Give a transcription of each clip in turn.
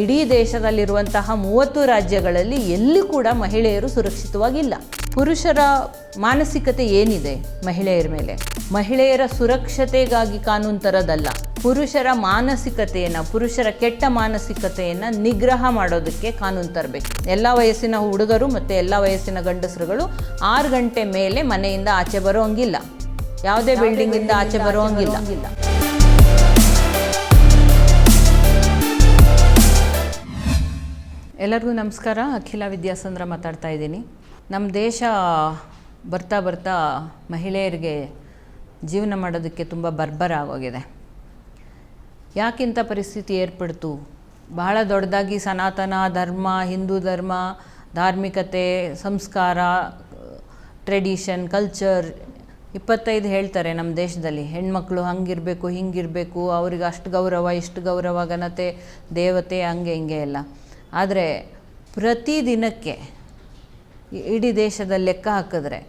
ಇಡೀ ದೇಶದಲ್ಲಿರುವಂತಹ ಮೂವತ್ತು ರಾಜ್ಯಗಳಲ್ಲಿ ಎಲ್ಲಿ ಕೂಡ ಮಹಿಳೆಯರು ಸುರಕ್ಷಿತವಾಗಿಲ್ಲ. ಪುರುಷರ ಮಾನಸಿಕತೆ ಏನಿದೆ ಮಹಿಳೆಯರ ಮೇಲೆ? ಮಹಿಳೆಯರ ಸುರಕ್ಷತೆಗಾಗಿ ಕಾನೂನು ತರದಲ್ಲ. ಪುರುಷರ ಮಾನಸಿಕತೆಯನ್ನು ಪುರುಷರ ಕೆಟ್ಟ ಮಾನಸಿಕತೆಯನ್ನು ನಿಗ್ರಹ ಮಾಡೋದಕ್ಕೆ ಕಾನೂನು ತರಬೇಕು. ಎಲ್ಲ ವಯಸ್ಸಿನ ಹುಡುಗರು ಮತ್ತು ಎಲ್ಲ ವಯಸ್ಸಿನ ಗಂಡಸರುಗಳು ಆರು ಗಂಟೆ ಮೇಲೆ ಮನೆಯಿಂದ ಆಚೆ ಬರೋಂಗಿಲ್ಲ. ಯಾವುದೇ ಬಿಲ್ಡಿಂಗಿಂದ ಆಚೆ ಬರೋಂಗಿಲ್ಲ. ಎಲ್ಲರಿಗೂ ನಮಸ್ಕಾರ. ಅಖಿಲ ವಿದ್ಯಾಸಂದ್ರ ಮಾತಾಡ್ತಾ ಇದ್ದೀನಿ. ನಮ್ಮ ದೇಶ ಬರ್ತಾ ಬರ್ತಾ ಮಹಿಳೆಯರಿಗೆ ಜೀವನ ಮಾಡೋದಕ್ಕೆ ತುಂಬ ಬರ್ಬರ ಆಗೋಗಿದೆ. ಯಾಕಿಂಥ ಪರಿಸ್ಥಿತಿ ಏರ್ಪಡ್ತು? ಬಹಳ ದೊಡ್ಡದಾಗಿ ಸನಾತನ ಧರ್ಮ, ಹಿಂದೂ ಧರ್ಮ, ಧಾರ್ಮಿಕತೆ, ಸಂಸ್ಕಾರ, ಟ್ರೆಡಿಷನ್, ಕಲ್ಚರ್ ಇಪ್ಪತ್ತೈದು ಹೇಳ್ತಾರೆ ನಮ್ಮ ದೇಶದಲ್ಲಿ. ಹೆಣ್ಮಕ್ಳು ಹಂಗಿರಬೇಕು, ಹಿಂಗಿರಬೇಕು, ಅವ್ರಿಗೆ ಅಷ್ಟು ಗೌರವ, ಇಷ್ಟು ಗೌರವ, ಘನತೆ, ದೇವತೆ, ಹಂಗೆ, ಹಿಂಗೆ ಎಲ್ಲ. ಆದರೆ ಪ್ರತಿ ದಿನಕ್ಕೆ ಇ- ಇಡೀ ದೇಶದಲ್ಲಿ ಲೆಕ್ಕ ಹಾಕಿದ್ರೆ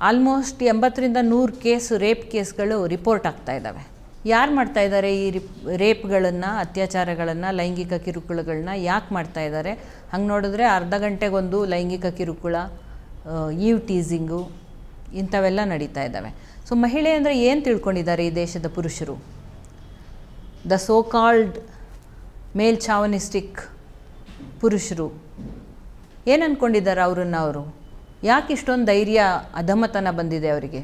ಆಲ್ಮೋಸ್ಟ್ ಎಂಬತ್ತರಿಂದ ನೂರು ಕೇಸು ರೇಪ್ ಕೇಸ್ಗಳು ರಿಪೋರ್ಟ್ ಆಗ್ತಾ ಇದ್ದಾವೆ. ಯಾರು ಮಾಡ್ತಾ ಇದ್ದಾರೆ ಈ ರಿಪ್ ರೇಪ್ಗಳನ್ನು ಅತ್ಯಾಚಾರಗಳನ್ನು, ಲೈಂಗಿಕ ಕಿರುಕುಳಗಳನ್ನ ಯಾಕೆ ಮಾಡ್ತಾ ಇದ್ದಾರೆ ಹಂಗೆ ನೋಡಿದ್ರೆ ಅರ್ಧ ಗಂಟೆಗೊಂದು ಲೈಂಗಿಕ ಕಿರುಕುಳ ಈವ್ ಟೀಸಿಂಗು ಇಂಥವೆಲ್ಲ ನಡೀತಾ ಇದ್ದಾವೆ. ಸೊ ಮಹಿಳೆ ಅಂದರೆ ಏನು ತಿಳ್ಕೊಂಡಿದ್ದಾರೆ ಈ ದೇಶದ ಪುರುಷರು? The so called male chauvinistic ಪುರುಷರು. ಏನು ಅಂದ್ಕೊಂಡಿದ್ದಾರೆ ಅವರನ್ನು ಅವರು? ಯಾಕೆ ಇಷ್ಟೊಂದು ಧೈರ್ಯ, ಅಧಮತನ ಬಂದಿದೆ ಅವರಿಗೆ?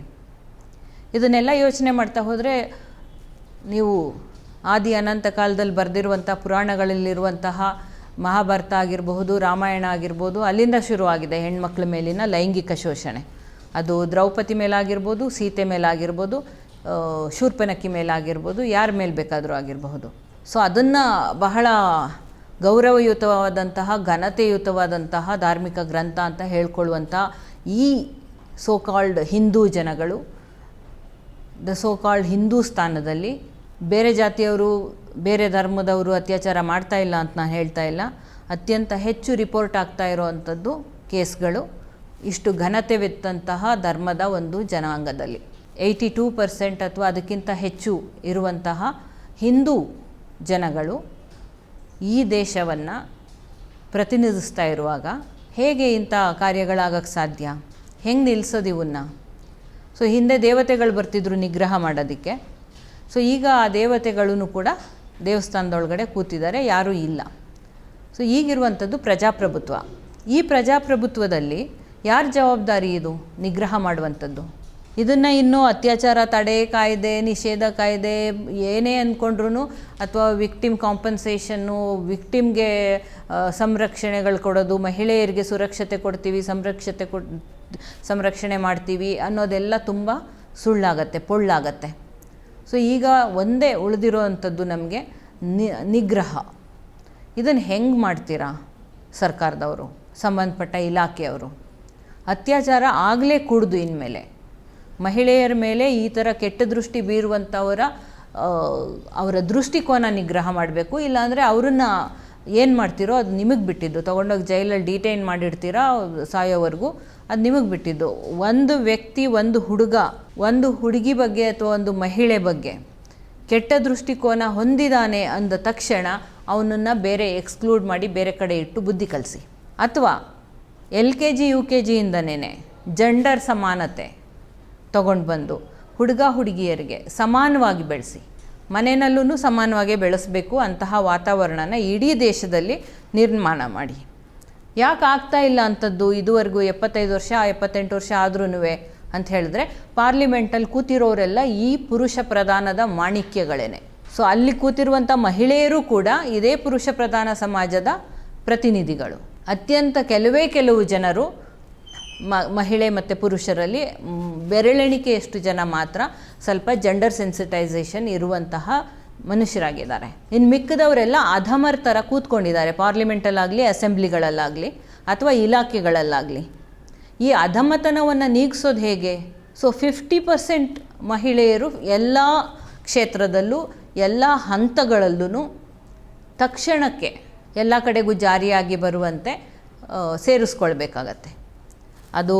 ಇದನ್ನೆಲ್ಲ ಯೋಚನೆ ಮಾಡ್ತಾ ಹೋದರೆ ನೀವು ಆದಿ ಅನಂತ ಕಾಲದಲ್ಲಿ ಬರೆದಿರುವಂಥ ಪುರಾಣಗಳಲ್ಲಿರುವಂತಹ ಮಹಾಭಾರತ ಆಗಿರಬಹುದು, ರಾಮಾಯಣ ಆಗಿರ್ಬೋದು, ಅಲ್ಲಿಂದ ಶುರುವಾಗಿದೆ ಹೆಣ್ಮಕ್ಳ ಮೇಲಿನ ಲೈಂಗಿಕ ಶೋಷಣೆ. ಅದು ದ್ರೌಪದಿ ಮೇಲಾಗಿರ್ಬೋದು, ಸೀತೆ ಮೇಲಾಗಿರ್ಬೋದು ಶೂರ್ಪನಕ್ಕಿ ಮೇಲಾಗಿರ್ಬೋದು, ಯಾರ ಮೇಲೆ ಬೇಕಾದರೂ ಆಗಿರಬಹುದು. ಸೊ ಅದನ್ನು ಬಹಳ ಗೌರವಯುತವಾದಂತಹ, ಘನತೆಯುತವಾದಂತಹ ಧಾರ್ಮಿಕ ಗ್ರಂಥ ಅಂತ ಹೇಳ್ಕೊಳ್ಳುವಂಥ ಈ ಸೋ ಕಾಲ್ಡ್ ಹಿಂದೂ ಜನಗಳು ದ ಸೋ ಕಾಲ್ಡ್ ಹಿಂದೂಸ್ತಾನದಲ್ಲಿ ಬೇರೆ ಜಾತಿಯವರು, ಬೇರೆ ಧರ್ಮದವರು ಅತ್ಯಾಚಾರ ಮಾಡ್ತಾ ಇಲ್ಲ ಅಂತ ನಾನು ಹೇಳ್ತಾ ಇಲ್ಲ. ಅತ್ಯಂತ ಹೆಚ್ಚು ರಿಪೋರ್ಟ್ ಆಗ್ತಾ ಇರೋವಂಥದ್ದು ಕೇಸ್ಗಳು, ಇಷ್ಟು ಘನತೆವಿತ್ತಂತಹ ಧರ್ಮದ ಒಂದು ಜನಾಂಗದಲ್ಲಿ. ಏಯ್ಟಿ ಟೂ ಪರ್ಸೆಂಟ್ ಅಥವಾ ಅದಕ್ಕಿಂತ ಹೆಚ್ಚು ಇರುವಂತಹ ಹಿಂದೂ ಜನಗಳು ಈ ದೇಶವನ್ನು ಪ್ರತಿನಿಧಿಸ್ತಾ ಇರುವಾಗ ಹೇಗೆ ಇಂಥ ಕಾರ್ಯಗಳಾಗಕ್ಕೆ ಸಾಧ್ಯ? ಹೆಂಗೆ ನಿಲ್ಲಿಸೋದು ಇವನ್ನ ಸೊ ಹಿಂದೆ ದೇವತೆಗಳು ಬರ್ತಿದ್ರು ನಿಗ್ರಹ ಮಾಡೋದಕ್ಕೆ. ಸೊ ಈಗ ಆ ದೇವತೆಗಳೂ ಕೂಡ ದೇವಸ್ಥಾನದೊಳಗಡೆ ಕೂತಿದ್ದಾರೆ, ಯಾರೂ ಇಲ್ಲ. ಸೊ ಈಗಿರುವಂಥದ್ದು ಪ್ರಜಾಪ್ರಭುತ್ವ. ಈ ಪ್ರಜಾಪ್ರಭುತ್ವದಲ್ಲಿ ಯಾರ ಜವಾಬ್ದಾರಿ ಇದು? ನಿಗ್ರಹ ಮಾಡುವಂಥದ್ದು. ಇದನ್ನು ಇನ್ನೂ ಅತ್ಯಾಚಾರ ತಡೆ ಕಾಯ್ದೆ, ನಿಷೇಧ ಕಾಯ್ದೆ ಏನೇ ಅಂದ್ಕೊಂಡ್ರೂ ಅಥವಾ ವಿಕ್ಟಿಮ್ ಕಾಂಪನ್ಸೇಷನ್ನು ವಿಕ್ಟಿಮ್ಗೆ ಸಂರಕ್ಷಣೆಗಳು ಕೊಡೋದು, ಮಹಿಳೆಯರಿಗೆ ಸುರಕ್ಷತೆ ಕೊಡ್ತೀವಿ, ಸಂರಕ್ಷತೆ ಕೊ ಸಂರಕ್ಷಣೆ ಮಾಡ್ತೀವಿ ಅನ್ನೋದೆಲ್ಲ ತುಂಬ ಸುಳ್ಳಾಗತ್ತೆ, ಪೊಳ್ಳಾಗತ್ತೆ. ಸೊ ಈಗ ಒಂದೇ ಉಳಿದಿರೋ ಅಂಥದ್ದು ನಮಗೆ ನಿ, ನಿಗ್ರಹ. ಇದನ್ನು ಹೆಂಗೆ ಮಾಡ್ತೀರಾ ಸರ್ಕಾರದವರು, ಸಂಬಂಧಪಟ್ಟ ಇಲಾಖೆಯವರು? ಅತ್ಯಾಚಾರ ಆಗಲೇ ಕುಡ್ದು ಇನ್ಮೇಲೆ. ಮಹಿಳೆಯರ ಮೇಲೆ ಈ ಥರ ಕೆಟ್ಟ ದೃಷ್ಟಿ ಬೀರುವಂಥವರ ಅವರ ದೃಷ್ಟಿಕೋನ ನಿಗ್ರಹ ಮಾಡಬೇಕು. ಇಲ್ಲಾಂದರೆ ಅವ್ರನ್ನ ಏನು ಮಾಡ್ತೀರೋ ಅದು ನಿಮಗೆ ಬಿಟ್ಟಿದ್ದು. ತೊಗೊಂಡೋಗಿ ಜೈಲಲ್ಲಿ ಡಿಟೈನ್ ಮಾಡಿರ್ತೀರಾ ಸಾಯೋವರೆಗೂ, ಅದು ನಿಮಗೆ ಬಿಟ್ಟಿದ್ದು. ಒಂದು ವ್ಯಕ್ತಿ, ಒಂದು ಹುಡುಗ, ಒಂದು ಹುಡುಗಿ ಬಗ್ಗೆ ಅಥವಾ ಒಂದು ಮಹಿಳೆ ಬಗ್ಗೆ ಕೆಟ್ಟ ದೃಷ್ಟಿಕೋನ ಹೊಂದಿದ್ದಾನೆ ಅಂದ ತಕ್ಷಣ ಅವನನ್ನು ಬೇರೆ ಎಕ್ಸ್ಕ್ಲೂಡ್ ಮಾಡಿ ಬೇರೆ ಕಡೆ ಇಟ್ಟು ಬುದ್ಧಿ ಕಲಿಸಿ. ಅಥವಾ L K G, U K ಜಿಯಿಂದನೇ gender ಸಮಾನತೆ. ತಗೊಂಡು ಬಂದು ಹುಡುಗ ಹುಡುಗಿಯರಿಗೆ ಸಮಾನವಾಗಿ ಬೆಳೆಸಿ ಮನೆಯಲ್ಲೂ ಸಮಾನವಾಗಿ ಬೆಳೆಸಬೇಕು ಅಂತಹ ವಾತಾವರಣನ ಇಡೀ ದೇಶದಲ್ಲಿ ನಿರ್ಮಾಣ ಮಾಡಿ. ಯಾಕೆ ಆಗ್ತಾ ಇಲ್ಲ ಅಂಥದ್ದು ಇದುವರೆಗೂ ಎಪ್ಪತ್ತೈದು ವರ್ಷ, ಎಪ್ಪತ್ತೆಂಟು ವರ್ಷ ಆದ್ರೂ ಅಂತ ಹೇಳಿದ್ರೆ ಪಾರ್ಲಿಮೆಂಟಲ್ಲಿ ಕೂತಿರೋರೆಲ್ಲ ಈ ಪುರುಷ ಪ್ರಧಾನದ ಮಾಣಿಕ್ಯಗಳೇನೆ. ಸೊ ಅಲ್ಲಿ ಕೂತಿರುವಂಥ ಮಹಿಳೆಯರು ಕೂಡ ಇದೇ ಪುರುಷ ಪ್ರಧಾನ ಸಮಾಜದ ಪ್ರತಿನಿಧಿಗಳು. ಅತ್ಯಂತ ಕೆಲವೇ ಕೆಲವು ಜನರು ಮ, ಮಹಿಳೆ ಮತ್ತು ಪುರುಷರಲ್ಲಿ ಬೆರಳೆಣಿಕೆಯಷ್ಟು ಜನ ಮಾತ್ರ ಸ್ವಲ್ಪ ಜೆಂಡರ್ ಸೆನ್ಸಿಟೈಸೇಷನ್ ಇರುವಂತಹ ಮನುಷ್ಯರಾಗಿದ್ದಾರೆ. ಇನ್ನು ಮಿಕ್ಕದವರೆಲ್ಲ ಅಧಮರ್ ಥರ ಕೂತ್ಕೊಂಡಿದ್ದಾರೆ ಪಾರ್ಲಿಮೆಂಟಲ್ಲಾಗಲಿ ಅಸೆಂಬ್ಲಿಗಳಲ್ಲಾಗಲಿ ಅಥವಾ ಇಲಾಖೆಗಳಲ್ಲಾಗಲಿ. ಈ ಅಧಮತನವನ್ನು ನೀಗಿಸೋದು ಹೇಗೆ? ಸೊ ಫಿಫ್ಟಿ ಪರ್ಸೆಂಟ್ ಮಹಿಳೆಯರು ಎಲ್ಲ ಕ್ಷೇತ್ರದಲ್ಲೂ, ಎಲ್ಲ ಹಂತಗಳಲ್ಲೂ ತಕ್ಷಣಕ್ಕೆ ಎಲ್ಲ ಕಡೆಗೂ ಜಾರಿಯಾಗಿ ಬರುವಂತೆ ಸೇರಿಸ್ಕೊಳ್ಬೇಕಾಗತ್ತೆ. ಅದು,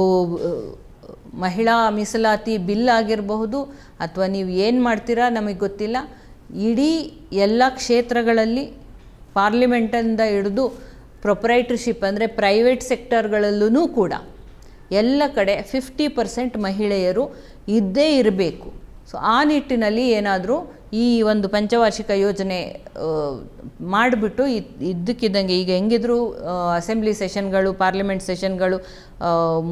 ಮಹಿಳಾ ಮೀಸಲಾತಿ ಬಿಲ್ ಆಗಿರಬಹುದು, ಅಥವಾ ನೀವು ಏನು ಮಾಡ್ತೀರಾ ನಮಗೆ ಗೊತ್ತಿಲ್ಲ. ಇಡೀ ಎಲ್ಲ ಕ್ಷೇತ್ರಗಳಲ್ಲಿ ಪಾರ್ಲಿಮೆಂಟಿಂದ ಹಿಡಿದು ಪ್ರೊಪ್ರೈಟರ್ಶಿಪ್ ಅಂದರೆ ಪ್ರೈವೇಟ್ ಸೆಕ್ಟರ್ಗಳಲ್ಲೂ ಕೂಡ ಎಲ್ಲ ಕಡೆ ಫಿಫ್ಟಿ ಪರ್ಸೆಂಟ್ ಮಹಿಳೆಯರು ಇದ್ದೇ ಇರಬೇಕು. ಸೊ ಆ ನಿಟ್ಟಿನಲ್ಲಿ ಏನಾದರೂ ಈ ಒಂದು ಪಂಚವಾರ್ಷಿಕ ಯೋಜನೆ ಮಾಡಿಬಿಟ್ಟು ಇದ್ದಕ್ಕಿದ್ದಂಗೆ ಈಗ ಹೆಂಗಿದ್ರೂ ಅಸೆಂಬ್ಲಿ ಸೆಷನ್ಗಳು, ಪಾರ್ಲಿಮೆಂಟ್ ಸೆಷನ್ಗಳು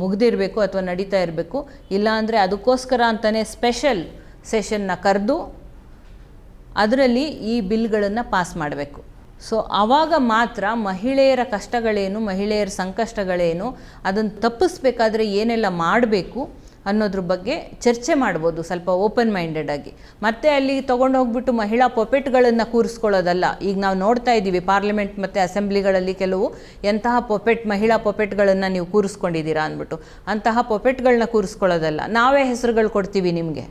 ಮುಗ್ದಿರಬೇಕು ಅಥವಾ ನಡೀತಾ ಇರಬೇಕು. ಇಲ್ಲಾಂದರೆ ಅದಕ್ಕೋಸ್ಕರ ಅಂತಲೇ ಸ್ಪೆಷಲ್ ಸೆಷನ್ನ ಕರೆದು ಅದರಲ್ಲಿ ಈ ಬಿಲ್ಗಳನ್ನು ಪಾಸ್ ಮಾಡಬೇಕು. ಸೊ ಆವಾಗ ಮಾತ್ರ ಮಹಿಳೆಯರ ಕಷ್ಟಗಳೇನು, ಮಹಿಳೆಯರ ಸಂಕಷ್ಟಗಳೇನು, ಅದನ್ನು ತಪ್ಪಿಸ್ಬೇಕಾದ್ರೆ ಏನೆಲ್ಲ ಮಾಡಬೇಕು ಅನ್ನೋದ್ರ ಬಗ್ಗೆ ಚರ್ಚೆ ಮಾಡ್ಬೋದು ಸ್ವಲ್ಪ ಓಪನ್ ಮೈಂಡೆಡ್ ಆಗಿ. ಮತ್ತೆ ಅಲ್ಲಿ ತೊಗೊಂಡು ಹೋಗ್ಬಿಟ್ಟು ಮಹಿಳಾ ಪೊಪೆಟ್ಗಳನ್ನು ಕೂರಿಸ್ಕೊಳ್ಳೋದಲ್ಲ, ಈಗ ನಾವು ನೋಡ್ತಾ ಇದ್ದೀವಿ ಪಾರ್ಲಿಮೆಂಟ್ ಮತ್ತು ಅಸೆಂಬ್ಲಿಗಳಲ್ಲಿ ಕೆಲವು ಎಂತಹ ಪೊಪೆಟ್ ಮಹಿಳಾ ಪೊಪೆಟ್ಗಳನ್ನು ನೀವು ಕೂರಿಸ್ಕೊಂಡಿದ್ದೀರಾ ಅಂದ್ಬಿಟ್ಟು. ಅಂತಹ ಪೊಪೆಟ್ಗಳನ್ನ ಕೂರಿಸ್ಕೊಳ್ಳೋದಲ್ಲ. ನಾವೇ ಹೆಸರುಗಳು ಕೊಡ್ತೀವಿ ನಿಮಗೆ.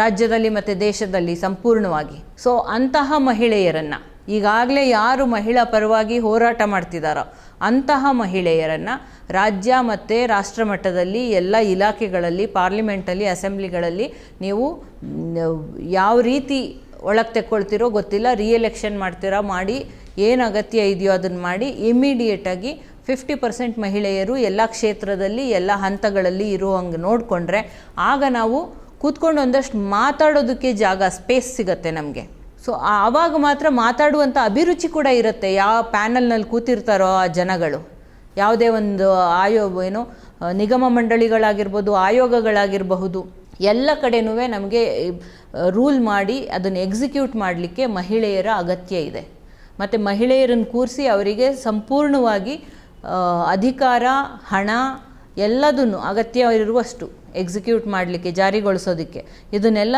ರಾಜ್ಯದಲ್ಲಿ ಮತ್ತು ದೇಶದಲ್ಲಿ ಸಂಪೂರ್ಣವಾಗಿ. ಸೊ ಅಂತಹ ಮಹಿಳೆಯರನ್ನು ಈಗಾಗಲೇ ಯಾರು ಮಹಿಳಾ ಪರವಾಗಿ ಹೋರಾಟ ಮಾಡ್ತಿದ್ದಾರೋ ಅಂತಹ ಮಹಿಳೆಯರನ್ನು ರಾಜ್ಯ ಮತ್ತು ರಾಷ್ಟ್ರ ಮಟ್ಟದಲ್ಲಿ ಎಲ್ಲ ಇಲಾಖೆಗಳಲ್ಲಿ, ಪಾರ್ಲಿಮೆಂಟಲ್ಲಿ, ಅಸೆಂಬ್ಲಿಗಳಲ್ಲಿ ನೀವು ಯಾವ ರೀತಿ ಒಳಗೆ ತೆಕ್ಕೊಳ್ತಿರೋ ಗೊತ್ತಿಲ್ಲ. ರಿಎಲೆಕ್ಷನ್ ಮಾಡ್ತೀರಾ ಮಾಡಿ, ಏನು ಅಗತ್ಯ ಇದೆಯೋ ಅದನ್ನು ಮಾಡಿ ಇಮಿಡಿಯೇಟಾಗಿ ಫಿಫ್ಟಿ ಪರ್ಸೆಂಟ್ ಮಹಿಳೆಯರು ಎಲ್ಲ ಕ್ಷೇತ್ರದಲ್ಲಿ, ಎಲ್ಲ ಹಂತಗಳಲ್ಲಿ ಇರೋ ಹಂಗೆ ನೋಡಿಕೊಂಡ್ರೆ, ಆಗ ನಾವು ಕೂತ್ಕೊಂಡು ಒಂದಷ್ಟು ಮಾತಾಡೋದಕ್ಕೆ ಜಾಗ ಸ್ಪೇಸ್ ಸಿಗತ್ತೆ ನಮಗೆ. ಸೊ ಆವಾಗ ಮಾತ್ರ ಮಾತಾಡುವಂಥ ಅಭಿರುಚಿ ಕೂಡ ಇರುತ್ತೆ. ಯಾವ ಪ್ಯಾನಲ್ನಲ್ಲಿ ಕೂತಿರ್ತಾರೋ ಆ ಜನಗಳು. ಯಾವುದೇ ಒಂದು ಆಯೋ, ಏನು ನಿಗಮ ಮಂಡಳಿಗಳಾಗಿರ್ಬೋದು, ಆಯೋಗಗಳಾಗಿರಬಹುದು, ಎಲ್ಲ ಕಡೆನೂ ನಮಗೆ ರೂಲ್ ಮಾಡಿ ಅದನ್ನು ಎಕ್ಸಿಕ್ಯೂಟ್ ಮಾಡಲಿಕ್ಕೆ ಮಹಿಳೆಯರ ಅಗತ್ಯ ಇದೆ. ಮತ್ತು ಮಹಿಳೆಯರನ್ನು ಕೂರಿಸಿ ಅವರಿಗೆ ಸಂಪೂರ್ಣವಾಗಿ ಅಧಿಕಾರ, ಹಣ ಎಲ್ಲದನ್ನು ಅಗತ್ಯ ಇರುವಷ್ಟು ಎಕ್ಸಿಕ್ಯೂಟ್ ಮಾಡಲಿಕ್ಕೆ, ಜಾರಿಗೊಳಿಸೋದಕ್ಕೆ. ಇದನ್ನೆಲ್ಲ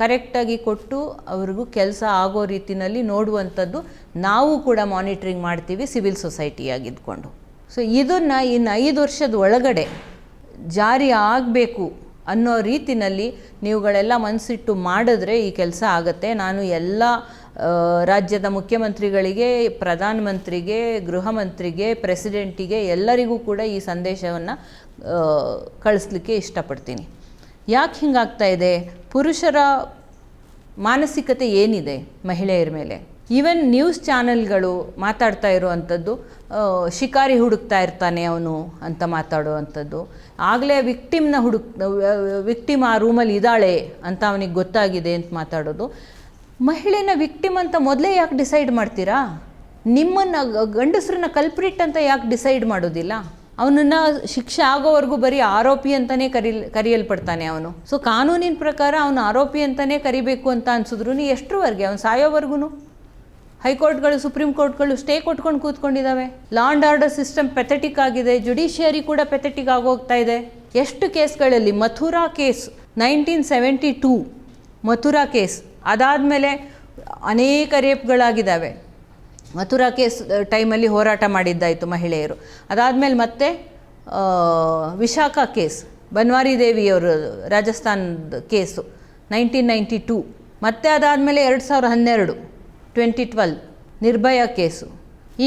ಕರೆಕ್ಟಾಗಿ ಕೊಟ್ಟು ಅವ್ರಿಗೂ ಕೆಲಸ ಆಗೋ ರೀತಿಯಲ್ಲಿ ನೋಡುವಂಥದ್ದು ನಾವು ಕೂಡ ಮಾನಿಟ್ರಿಂಗ್ ಮಾಡ್ತೀವಿ ಸಿವಿಲ್ ಸೊಸೈಟಿಯಾಗಿದ್ದುಕೊಂಡು ಸೊ ಇದನ್ನು ಇನ್ನು ಐದು ವರ್ಷದ ಒಳಗಡೆ ಜಾರಿ ಆಗಬೇಕು ಅನ್ನೋ ರೀತಿಯಲ್ಲಿ ನೀವುಗಳೆಲ್ಲ ಮನಸ್ಸಿಟ್ಟು ಮಾಡಿದ್ರೆ ಈ ಕೆಲಸ ಆಗುತ್ತೆ. ನಾನು ಎಲ್ಲ ರಾಜ್ಯದ ಮುಖ್ಯಮಂತ್ರಿಗಳಿಗೆ ಪ್ರಧಾನಮಂತ್ರಿಗೆ ಗೃಹ ಮಂತ್ರಿಗೆ ಪ್ರೆಸಿಡೆಂಟಿಗೆ ಎಲ್ಲರಿಗೂ ಕೂಡ ಈ ಸಂದೇಶವನ್ನು ಕಳಿಸ್ಲಿಕ್ಕೆ ಇಷ್ಟಪಡ್ತೀನಿ. ಯಾಕೆ ಹಿಂಗಾಗ್ತಾ ಇದೆ? ಪುರುಷರ ಮಾನಸಿಕತೆ ಏನಿದೆ ಮಹಿಳೆಯರ ಮೇಲೆ? ಈವನ್ ನ್ಯೂಸ್ ಚಾನೆಲ್ಗಳು ಮಾತಾಡ್ತಾ ಇರುವಂಥದ್ದು ಶಿಕಾರಿ ಹುಡುಕ್ತಾ ಇರ್ತಾನೆ ಅವನು ಅಂತ ಮಾತಾಡುವಂಥದ್ದು. ಆಗಲೇ ವಿಕ್ಟಿಮ್ನ ಹುಡುಕ್, ವಿಕ್ಟಿಮ್ ಆ ರೂಮಲ್ಲಿ ಇದ್ದಾಳೆ ಅಂತ ಅವನಿಗೆ ಗೊತ್ತಾಗಿದೆ ಅಂತ ಮಾತಾಡೋದು. ಮಹಿಳೆನ ವಿಕ್ಟಿಮ್ ಅಂತ ಮೊದಲೇ ಯಾಕೆ ಡಿಸೈಡ್ ಮಾಡ್ತೀರಾ? ನಿಮ್ಮನ್ನು, ಗಂಡಸ್ರನ್ನ ಕಲ್ಪ್ರಿಟ್ ಅಂತ ಯಾಕೆ ಡಿಸೈಡ್ ಮಾಡೋದಿಲ್ಲ? ಅವನನ್ನು ಶಿಕ್ಷೆ ಆಗೋವರೆಗೂ ಬರೀ ಆರೋಪಿ ಅಂತಲೇ ಕರಿ, ಕರೆಯಲ್ಪಡ್ತಾನೆ ಅವನು. ಸೊ ಕಾನೂನಿನ ಪ್ರಕಾರ ಅವನು ಆರೋಪಿ ಅಂತಲೇ ಕರಿಬೇಕು ಅಂತ ಅನ್ಸಿದ್ರು ಎಷ್ಟರವರೆಗೆ? ಅವನು ಸಾಯೋವರೆಗೂ ಹೈಕೋರ್ಟ್ಗಳು, ಸುಪ್ರೀಂ ಕೋರ್ಟ್ಗಳು ಸ್ಟೇ ಕೊಟ್ಕೊಂಡು ಕೂತ್ಕೊಂಡಿದ್ದಾವೆ law and order system pathetic ಆಗಿದೆ. ಜುಡಿಷಿಯರಿ ಕೂಡ ಪೆಥೆಟಿಕ್ ಆಗೋಗ್ತಾ ಇದೆ. ಎಷ್ಟು ಕೇಸ್ಗಳಲ್ಲಿ? Mathura case nineteen seventy two Mathura case. ಅದಾದಮೇಲೆ ಅನೇಕ ರೇಪ್ಗಳಾಗಿದ್ದಾವೆ ಮಥುರಾ ಕೇಸ್ ಟೈಮಲ್ಲಿ ಹೋರಾಟ ಮಾಡಿದ್ದಾಯಿತು ಮಹಿಳೆಯರು. ಅದಾದಮೇಲೆ ಮತ್ತೆ ವಿಶಾಖ ಕೇಸ್, ಬನ್ವಾರಿ ದೇವಿಯವರು ರಾಜಸ್ಥಾನದ ಕೇಸು ನೈನ್ಟೀನ್ ನೈಂಟಿ ಟೂ ಮತ್ತೆ ಅದಾದಮೇಲೆ ಎರಡು ಸಾವಿರದ ಹನ್ನೆರಡು ಟ್ವೆಂಟಿ ಟ್ವೆಲ್ ನಿರ್ಭಯ ಕೇಸು.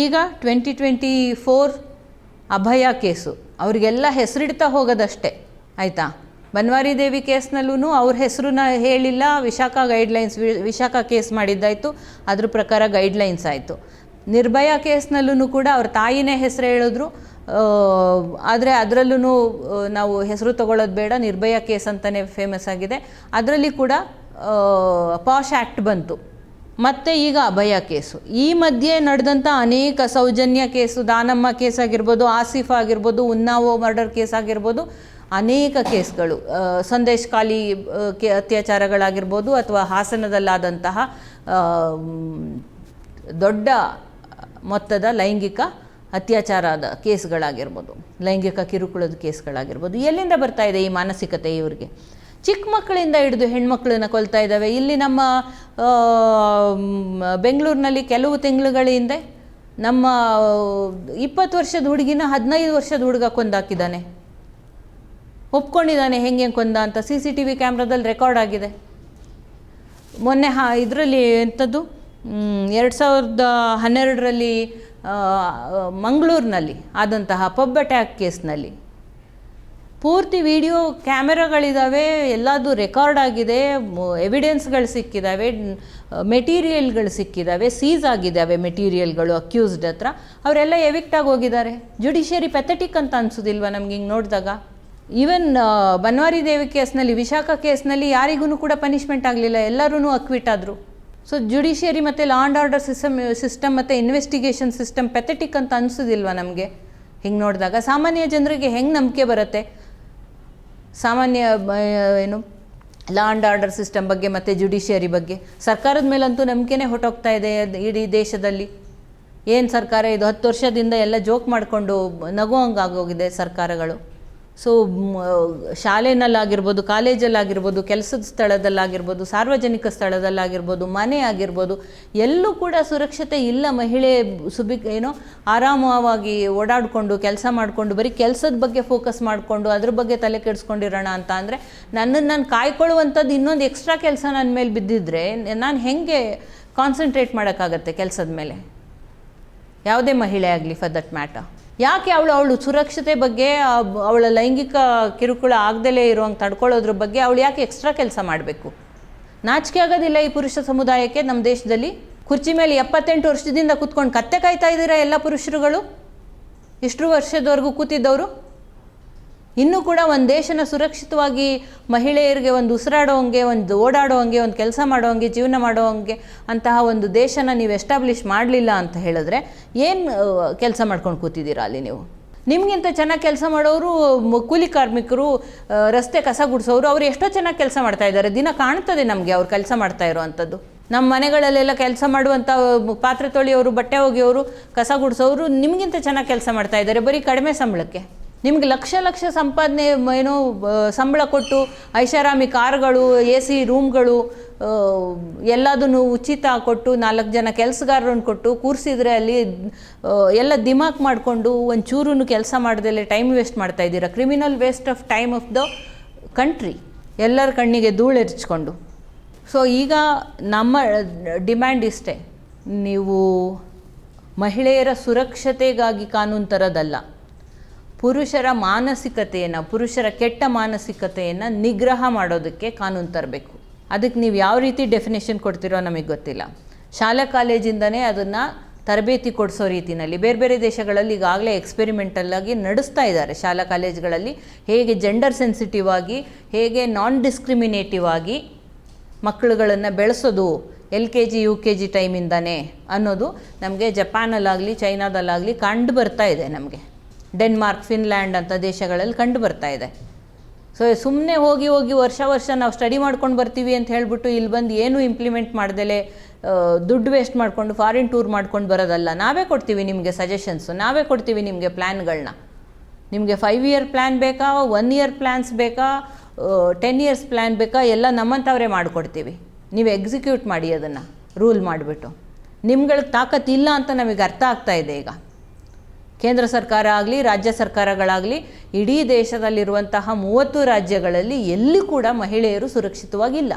ಈಗ twenty twenty four Abhaya case. ಅವರಿಗೆಲ್ಲ ಹೆಸರಿಡ್ತಾ ಹೋಗೋದಷ್ಟೇ, ಆಯಿತಾ? ಬನ್ವಾರಿ ದೇವಿ ಕೇಸ್ನಲ್ಲೂ ಅವ್ರ ಹೆಸರನ್ನ ಹೇಳಿಲ್ಲ. ವಿಶಾಖ ಗೈಡ್ಲೈನ್ಸ್ ವಿಶಾಖ ಕೇಸ್ ಮಾಡಿದ್ದಾಯಿತು. ಅದ್ರ ಪ್ರಕಾರ ಗೈಡ್ಲೈನ್ಸ್ ಆಯಿತು. ನಿರ್ಭಯ ಕೇಸ್ನಲ್ಲೂ ಕೂಡ ಅವ್ರ ತಾಯಿನೇ ಹೆಸರು ಹೇಳಿದ್ರು. ಆದರೆ ಅದರಲ್ಲೂ ನಾವು ಹೆಸರು ತಗೊಳ್ಳೋದು ಬೇಡ. ನಿರ್ಭಯ ಕೇಸ್ ಅಂತಲೇ ಫೇಮಸ್ ಆಗಿದೆ. ಅದರಲ್ಲಿ ಕೂಡ ಪಾಶ್ ಆ್ಯಕ್ಟ್ ಬಂತು. ಮತ್ತು ಈಗ ಅಭಯ ಕೇಸು. ಈ ಮಧ್ಯೆ ನಡೆದಂಥ ಅನೇಕ ಸೌಜನ್ಯ ಕೇಸು, ದಾನಮ್ಮ ಕೇಸ್ ಆಗಿರ್ಬೋದು, ಆಸಿಫ್ ಆಗಿರ್ಬೋದು, ಉನ್ನಾವೋ ಮರ್ಡರ್ ಕೇಸ್ ಆಗಿರ್ಬೋದು ಅನೇಕ ಕೇಸ್ಗಳು ಸಂದೇಶ್ ಖಾಲಿ ಕೆ, ಅತ್ಯಾಚಾರಗಳಾಗಿರ್ಬೋದು ಅಥವಾ ಹಾಸನದಲ್ಲಾದಂತಹ ದೊಡ್ಡ ಮೊತ್ತದ ಲೈಂಗಿಕ ಅತ್ಯಾಚಾರದ ಕೇಸ್ಗಳಾಗಿರ್ಬೋದು, ಲೈಂಗಿಕ ಕಿರುಕುಳದ ಕೇಸ್ಗಳಾಗಿರ್ಬೋದು. ಎಲ್ಲಿಂದ ಬರ್ತಾ ಇದೆ ಈ ಮಾನಸಿಕತೆ ಇವರಿಗೆ? ಚಿಕ್ಕ ಮಕ್ಕಳಿಂದ ಹಿಡಿದು ಹೆಣ್ಮಕ್ಳನ್ನ ಕೊಲ್ತಾ ಇದ್ದಾವೆ ಇಲ್ಲಿ ನಮ್ಮ ಬೆಂಗಳೂರಿನಲ್ಲಿ ಕೆಲವು ತಿಂಗಳುಗಳ ಹಿಂದೆ ನಮ್ಮ ಇಪ್ಪತ್ತು ವರ್ಷದ ಹುಡುಗಿನ ಹದಿನೈದು ವರ್ಷದ ಹುಡುಗ ಕೊಂದಾಕಿದ್ದಾನೆ. ಒಪ್ಕೊಂಡಿದ್ದಾನೆ ಹೆಂಗೆ ಕೊಂದ ಅಂತ ಸಿ ಸಿ ಟಿ ವಿ ಕ್ಯಾಮ್ರಾದಲ್ಲಿ ರೆಕಾರ್ಡ್ ಆಗಿದೆ. ಮೊನ್ನೆ ಹಾ, ಇದರಲ್ಲಿ ಎಂಥದ್ದು ಎರಡು ಸಾವಿರದ ಹನ್ನೆರಡರಲ್ಲಿ ಮಂಗಳೂರಿನಲ್ಲಿ ಆದಂತಹ ಪಬ್ ಅಟ್ಯಾಕ್ ಕೇಸ್ನಲ್ಲಿ. ಪೂರ್ತಿ ವಿಡಿಯೋ ಕ್ಯಾಮೆರಾಗಳಿದ್ದಾವೆ ಎಲ್ಲದು ರೆಕಾರ್ಡ್ ಆಗಿದೆ, ಎವಿಡೆನ್ಸ್ಗಳು ಸಿಕ್ಕಿದ್ದಾವೆ ಮೆಟೀರಿಯಲ್ಗಳು ಸಿಕ್ಕಿದ್ದಾವೆ ಸೀಸ್ ಆಗಿದ್ದಾವೆ ಮೆಟೀರಿಯಲ್ಗಳು ಅಕ್ಯೂಸ್ಡ್ ಹತ್ರ. ಅವರೆಲ್ಲ ಎವಿಕ್ಟಾಗಿ ಹೋಗಿದ್ದಾರೆ. ಜುಡಿಷಿಯರಿ ಪೆಥೆಟಿಕ್ ಅಂತ ಅನ್ಸೋದಿಲ್ವಾ ನಮ್ಗೆ ಹಿಂಗೆ ನೋಡಿದಾಗ? ಈವನ್ ಬನ್ವಾರಿ ದೇವಿ ಕೇಸ್ನಲ್ಲಿ ವಿಶಾಖ ಕೇಸ್ನಲ್ಲಿ ಯಾರಿಗೂ ಕೂಡ ಪನಿಷ್ಮೆಂಟ್ ಆಗಲಿಲ್ಲ. ಎಲ್ಲರೂ ಅಕ್ವಿಟ್ ಆದರು. ಸೊ ಜುಡಿಷಿಯರಿ ಮತ್ತು law and order system system ಮತ್ತು ಇನ್ವೆಸ್ಟಿಗೇಷನ್ ಸಿಸ್ಟಮ್ ಪೆಥೆಟಿಕ್ ಅಂತ ಅನಿಸೋದಿಲ್ವಾ ನಮಗೆ? ಹಿಂಗೆ ನೋಡಿದಾಗ ಸಾಮಾನ್ಯ ಜನರಿಗೆ ಹೆಂಗೆ ನಂಬಿಕೆ ಬರುತ್ತೆ? ಸಾಮಾನ್ಯ ಏನು ಲಾ ಆ್ಯಂಡ್ ಆರ್ಡರ್ ಸಿಸ್ಟಮ್ ಬಗ್ಗೆ ಮತ್ತು ಜುಡಿಷಿಯರಿ ಬಗ್ಗೆ. ಸರ್ಕಾರದ ಮೇಲಂತೂ ನಂಬಿಕೆನೇ ಹೊಟ್ಟೋಗ್ತಾ ಇದೆ ಇಡೀ ದೇಶದಲ್ಲಿ. ಏನು ಸರ್ಕಾರ ಇದು ಹತ್ತು ವರ್ಷದಿಂದ ಎಲ್ಲ ಜೋಕ್ ಮಾಡಿಕೊಂಡು ನಗುವಂಗಾಗೋಗಿದೆ ಸರ್ಕಾರಗಳು. ಸೊ ಶಾಲೆನಲ್ಲಾಗಿರ್ಬೋದು, ಕಾಲೇಜಲ್ಲಾಗಿರ್ಬೋದು, ಕೆಲಸದ ಸ್ಥಳದಲ್ಲಾಗಿರ್ಬೋದು, ಸಾರ್ವಜನಿಕ ಸ್ಥಳದಲ್ಲಾಗಿರ್ಬೋದು, ಮನೆ ಆಗಿರ್ಬೋದು, ಎಲ್ಲೂ ಕೂಡ ಸುರಕ್ಷತೆ ಇಲ್ಲ. ಮಹಿಳೆ ಸುಬಿ, ಏನೋ ಆರಾಮವಾಗಿ ಓಡಾಡಿಕೊಂಡು, ಕೆಲಸ ಮಾಡಿಕೊಂಡು, ಬರೀ ಕೆಲಸದ ಬಗ್ಗೆ ಫೋಕಸ್ ಮಾಡಿಕೊಂಡು, ಅದ್ರ ಬಗ್ಗೆ ತಲೆ ಕೆಡಿಸ್ಕೊಂಡಿರೋಣ ಅಂತ ಅಂದರೆ ನನ್ನನ್ನು ನಾನು ಕಾಯ್ಕೊಳ್ಳುವಂಥದ್ದು ಇನ್ನೊಂದು ಎಕ್ಸ್ಟ್ರಾ ಕೆಲಸ ನನ್ನ ಮೇಲೆ ಬಿದ್ದಿದ್ರೆ ನಾನು ಹೆಂಗೆ ಕಾನ್ಸಂಟ್ರೇಟ್ ಮಾಡೋಕ್ಕಾಗತ್ತೆ ಕೆಲಸದ ಮೇಲೆ? ಯಾವುದೇ ಮಹಿಳೆ ಆಗಲಿ ಫರ್ ದಟ್ ಮ್ಯಾಟರ್ ಯಾಕೆ ಅವಳು ಅವಳು ಸುರಕ್ಷತೆ ಬಗ್ಗೆ ಅವಳ ಲೈಂಗಿಕ ಕಿರುಕುಳ ಆಗದಲೇ ಇರುವಂಗೆ ತಡ್ಕೊಳ್ಳೋದ್ರ ಬಗ್ಗೆ ಅವಳು ಯಾಕೆ ಎಕ್ಸ್ಟ್ರಾ ಕೆಲಸ ಮಾಡಬೇಕು? ನಾಚಿಕೆ ಆಗೋದಿಲ್ಲ ಈ ಪುರುಷ ಸಮುದಾಯಕ್ಕೆ ನಮ್ಮ ದೇಶದಲ್ಲಿ? ಕುರ್ಚಿ ಮೇಲೆ ಎಪ್ಪತ್ತೆಂಟು ವರ್ಷದಿಂದ ಕೂತ್ಕೊಂಡು ಕತ್ತೆ ಕಾಯ್ತಾ ಇದ್ದೀರಾ ಎಲ್ಲ ಪುರುಷರುಗಳು? ಇಷ್ಟು ವರ್ಷದವರೆಗೂ ಕೂತಿದ್ದವರು? ಇನ್ನೂ ಕೂಡ ಒಂದು ದೇಶನ ಸುರಕ್ಷಿತವಾಗಿ ಮಹಿಳೆಯರಿಗೆ ಒಂದು ಉಸಿರಾಡೋಂಗೆ ಒಂದು ಓಡಾಡೋಂಗೆ ಒಂದು ಕೆಲಸ ಮಾಡೋಂಗೆ ಜೀವನ ಮಾಡೋಂಗೆ ಅಂತಹ ಒಂದು ದೇಶನ ನೀವು ಎಸ್ಟಾಬ್ಲಿಷ್ ಮಾಡಲಿಲ್ಲ ಅಂತ ಹೇಳಿದ್ರೆ ಏನು ಕೆಲಸ ಮಾಡ್ಕೊಂಡು ಕೂತಿದ್ದೀರಾ ಅಲ್ಲಿ ನೀವು? ನಿಮಗಿಂತ ಚೆನ್ನಾಗಿ ಕೆಲಸ ಮಾಡೋರು ಕೂಲಿ ಕಾರ್ಮಿಕರು ರಸ್ತೆ ಕಸ ಗುಡಿಸೋರು, ಅವರು ಎಷ್ಟೋ ಚೆನ್ನಾಗಿ ಕೆಲಸ ಮಾಡ್ತಾ ಇದ್ದಾರೆ. ದಿನ ಕಾಣ್ತದೆ ನಮಗೆ ಅವ್ರು ಕೆಲಸ ಮಾಡ್ತಾ ಇರೋವಂಥದ್ದು. ನಮ್ಮ ಮನೆಗಳಲ್ಲೆಲ್ಲ ಕೆಲಸ ಮಾಡುವಂಥ ಪಾತ್ರೆ ತೊಳೆಯೋರು, ಬಟ್ಟೆ ಒಗೆಯೋರು, ಕಸ ಗುಡಿಸೋರು ನಿಮಗಿಂತ ಚೆನ್ನಾಗಿ ಕೆಲಸ ಮಾಡ್ತಾ ಇದ್ದಾರೆ, ಬರೀ ಕಡಿಮೆ ಸಂಬಳಕ್ಕೆ. ನಿಮ್ಗೆ ಲಕ್ಷ ಲಕ್ಷ ಸಂಪಾದನೆ, ಏನೋ ಸಂಬಳ ಕೊಟ್ಟು ಐಷಾರಾಮಿ ಕಾರ್ಗಳು, ಎ ಸಿ ರೂಮ್ಗಳು ಎಲ್ಲದನ್ನು ಉಚಿತ ಕೊಟ್ಟು ನಾಲ್ಕು ಜನ ಕೆಲಸಗಾರರನ್ನು ಕೊಟ್ಟು ಕೂರಿಸಿದ್ರೆ ಅಲ್ಲಿ ಎಲ್ಲ ದಿಮಾಕ್ ಮಾಡಿಕೊಂಡು ಒಂಚೂರು ಕೆಲಸ ಮಾಡ್ದಲೆ ಟೈಮ್ ವೇಸ್ಟ್ ಮಾಡ್ತಾ ಇದ್ದೀರಾ? Criminal waste of time of the country ಎಲ್ಲರ ಕಣ್ಣಿಗೆ ಧೂಳೆರ್ಚ್ಕೊಂಡು ಸೊ ಈಗ ನಮ್ಮ ಡಿಮ್ಯಾಂಡ್ ಇಷ್ಟೇ. ನೀವು ಮಹಿಳೆಯರ ಸುರಕ್ಷತೆಗಾಗಿ ಕಾನೂನು ತರೋದಲ್ಲ. ಪುರುಷರ ಮಾನಸಿಕತೆಯನ್ನು, ಪುರುಷರ ಕೆಟ್ಟ ಮಾನಸಿಕತೆಯನ್ನು ನಿಗ್ರಹ ಮಾಡೋದಕ್ಕೆ ಕಾನೂನು ತರಬೇಕು. ಅದಕ್ಕೆ ನೀವು ಯಾವ ರೀತಿ ಡೆಫಿನೇಷನ್ ಕೊಡ್ತೀರೋ ನಮಗೆ ಗೊತ್ತಿಲ್ಲ. ಶಾಲಾ ಕಾಲೇಜಿಂದನೇ ಅದನ್ನು ತರಬೇತಿ ಕೊಡಿಸೋ ರೀತಿಯಲ್ಲಿ ಬೇರೆ ಬೇರೆ ದೇಶಗಳಲ್ಲಿ ಈಗಾಗಲೇ ಎಕ್ಸ್ಪೆರಿಮೆಂಟಲ್ಲಾಗಿ ನಡೆಸ್ತಾ ಇದ್ದಾರೆ. ಶಾಲಾ ಕಾಲೇಜುಗಳಲ್ಲಿ ಹೇಗೆ ಜೆಂಡರ್ ಸೆನ್ಸಿಟಿವ್ ಆಗಿ, ಹೇಗೆ ನಾನ್ ಡಿಸ್ಕ್ರಿಮಿನೇಟಿವ್ ಆಗಿ ಮಕ್ಕಳುಗಳನ್ನು ಬೆಳೆಸೋದು L K G, U K G ಟೈಮಿಂದನೇ ಅನ್ನೋದು ನಮಗೆ ಜಪಾನಲ್ಲಾಗಲಿ ಚೈನಾದಲ್ಲಾಗಲಿ ಕಂಡು ಬರ್ತಾ ಇದೆ ನಮಗೆ. ಡೆನ್ಮಾರ್ಕ್, ಫಿನ್ಲ್ಯಾಂಡ್ ಅಂತ ದೇಶಗಳಲ್ಲಿ ಕಂಡು ಬರ್ತಾ ಇದೆ. ಸೊ ಸುಮ್ಮನೆ ಹೋಗಿ ಹೋಗಿ ವರ್ಷ ವರ್ಷ ನಾವು ಸ್ಟಡಿ ಮಾಡ್ಕೊಂಡು ಬರ್ತೀವಿ ಅಂತ ಹೇಳಿಬಿಟ್ಟು ಇಲ್ಲಿ ಬಂದು ಏನೂ ಇಂಪ್ಲಿಮೆಂಟ್ ಮಾಡ್ದಲೆ ದುಡ್ಡು ವೇಸ್ಟ್ ಮಾಡಿಕೊಂಡು ಫಾರಿನ್ ಟೂರ್ ಮಾಡ್ಕೊಂಡು ಬರೋದಲ್ಲ. ನಾವೇ ಕೊಡ್ತೀವಿ ನಿಮಗೆ ಸಜೆಷನ್ಸು ನಾವೇ ಕೊಡ್ತೀವಿ ನಿಮಗೆ ಪ್ಲ್ಯಾನ್ಗಳನ್ನ ನಿಮಗೆ ಫೈವ್ ಇಯರ್ ಪ್ಲ್ಯಾನ್ ಬೇಕಾ ಒನ್ ಇಯರ್ ಪ್ಲ್ಯಾನ್ಸ್ ಬೇಕಾ ಟೆನ್ ಇಯರ್ಸ್ ಪ್ಲ್ಯಾನ್ ಬೇಕಾ, ಎಲ್ಲ ನಮ್ಮಂಥವ್ರೆ ಮಾಡಿಕೊಡ್ತೀವಿ. ನೀವು ಎಕ್ಸಿಕ್ಯೂಟ್ ಮಾಡಿ ಅದನ್ನು ರೂಲ್ ಮಾಡಿಬಿಟ್ಟು. ನಿಮ್ಗಳಿಗೆ ತಾಕತ್ತಿಲ್ಲ ಅಂತ ನಮಗೆ ಅರ್ಥ ಆಗ್ತಾ ಇದೆ ಈಗ. ಕೇಂದ್ರ ಸರ್ಕಾರ ಆಗಲಿ, ರಾಜ್ಯ ಸರ್ಕಾರಗಳಾಗಲಿ, ಇಡೀ ದೇಶದಲ್ಲಿರುವಂತಹ ಮೂವತ್ತು ರಾಜ್ಯಗಳಲ್ಲಿ ಎಲ್ಲಿ ಕೂಡ ಮಹಿಳೆಯರು ಸುರಕ್ಷಿತವಾಗಿಲ್ಲ.